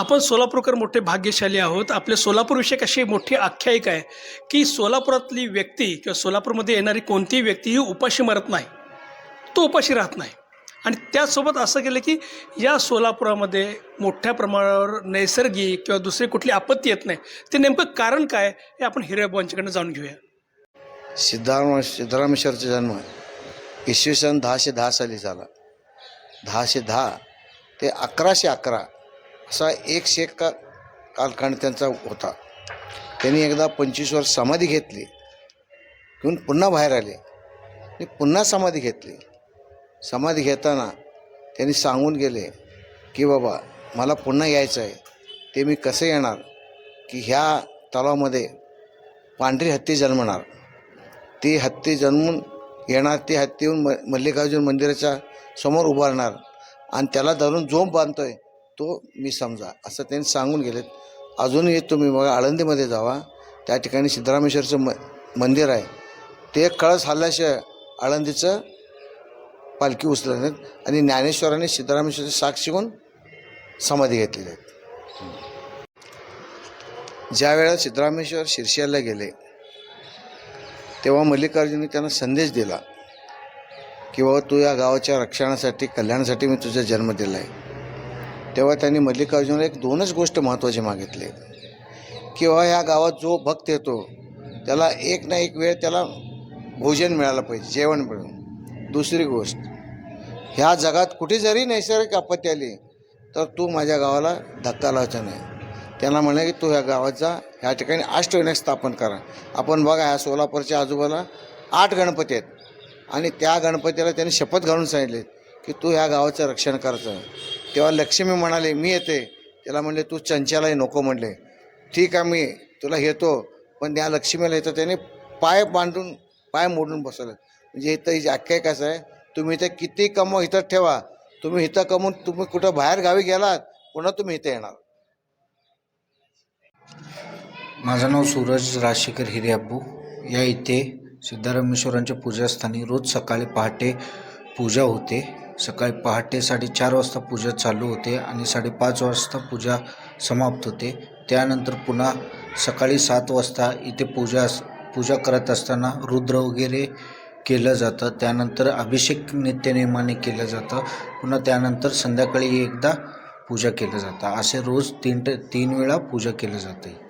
आपण सोलापूरकर मोठे भाग्यशाली आहोत. आपल्या सोलापूरविषयक अशी मोठी आख्यायिका आहे की सोलापुरातली व्यक्ती किंवा सोलापूरमध्ये येणारी कोणतीही व्यक्ती ही उपाशी मरत नाही. तो उपाशी राहत नाही. आणि त्यासोबत असं केलं की या सोलापुरामध्ये मोठ्या प्रमाणावर नैसर्गिक किंवा दुसरी कुठली आपत्ती येत नाही. ते नेमकं कारण काय हे आपण हिरबाबांच्याकडनं जाणून घेऊया. सिद्धाराम सिद्धरामेश्वरचा जन्म इसवी सन दहाशे दहा साली झाला. दहाशे दहा ते अकराशे अकरा असा एक का कालखंड त्यांचा होता. त्यांनी एकदा पंचवीस वर्ष समाधी घेतली. घेऊन पुन्हा बाहेर आले. आणि पुन्हा समाधी घेतली. समाधी घेताना त्यांनी सांगून गेले की बाबा मला पुन्हा यायचं आहे. ते मी कसं येणार? की ह्या तलावामध्ये पांढरी हत्ती जन्मणार. ती हत्ती जन्मून येणार ती हत्ती येऊन म मल्लिकार्जुन मंदिराच्या समोर उभारणार आणि त्याला धरून जोम बांधतोय. तो मी समजा असं त्यांनी सांगून गेलेत. अजूनही तुम्ही बघा आळंदीमध्ये जावा. त्या ठिकाणी सिद्धरामेश्वरचं म मंदिर आहे. ते कळस हल्ल्याशिवाय आळंदीचं पालखी उचलत नाहीत आणि ज्ञानेश्वराने सिद्धरामेश्वरची साक्ष शिकून समाधी घेतलेली आहे. ज्या वेळेला सिद्धरामेश्वर शिरशियाला गेले तेव्हा मल्लिकार्जुनी त्यांना संदेश दिला की बाबा तू या गावाच्या रक्षणासाठी कल्याणासाठी मी तुझा जन्म दिला आहे तेव्हा त्यांनी मल्लिकार्जुनला एक दोनच गोष्ट महत्त्वाची मागितली. किंवा ह्या गावात जो भक्त येतो त्याला एक ना एक वेळ त्याला भोजन मिळालं पाहिजे जेवण मिळून. दुसरी गोष्ट ह्या जगात कुठे जरी नैसर्गिक आपत्ती आली तर तू माझ्या गावाला धक्का लावायचा नाही. त्यांना म्हणे की तू ह्या गावाचा ह्या ठिकाणी अष्टविनायक स्थापन करा. आपण बघा ह्या सोलापूरच्या आजूबाजूला आठ गणपती आहेत. आणि त्या गणपतीला त्यांनी शपथ घालून सांगितले की तू ह्या गावाचं रक्षण करायचं तेव्हा लक्ष्मी म्हणाले मी येते. त्याला म्हणले तू चंचलाही नको म्हणले. ठीक आहे मी तुला येतो. पण त्या लक्ष्मीला येतं त्याने पाय बांधून पाय मोडून बसवलं. म्हणजे इथं ही आख्याय कसं आहे तुम्ही इथे किती कमव इथं ठेवा. तुम्ही इथं कमवून तुम्ही कुठं बाहेर गावी गेलात पुन्हा तुम्ही इथे येणार. माझं नाव सूरज राजशेखर हिरेअब्बू या इथे सिद्धारामेश्वरांच्या पूजास्थानी रोज सकाळी पहाटे पूजा होते. सकाळी पहाटे साडेचार वाजता पूजा चालू होते आणि साडेपाच वाजता पूजा समाप्त होते. त्यानंतर पुन्हा सकाळी सात वाजता इथे पूजा पूजा करत असताना रुद्र वगैरे केलं जातं. त्यानंतर अभिषेक नित्यनेमाने केलं जातं. पुन्हा त्यानंतर संध्याकाळी एकदा पूजा केलं जातं. असे रोज तीन ट तीन वेळा पूजा केलं जाते.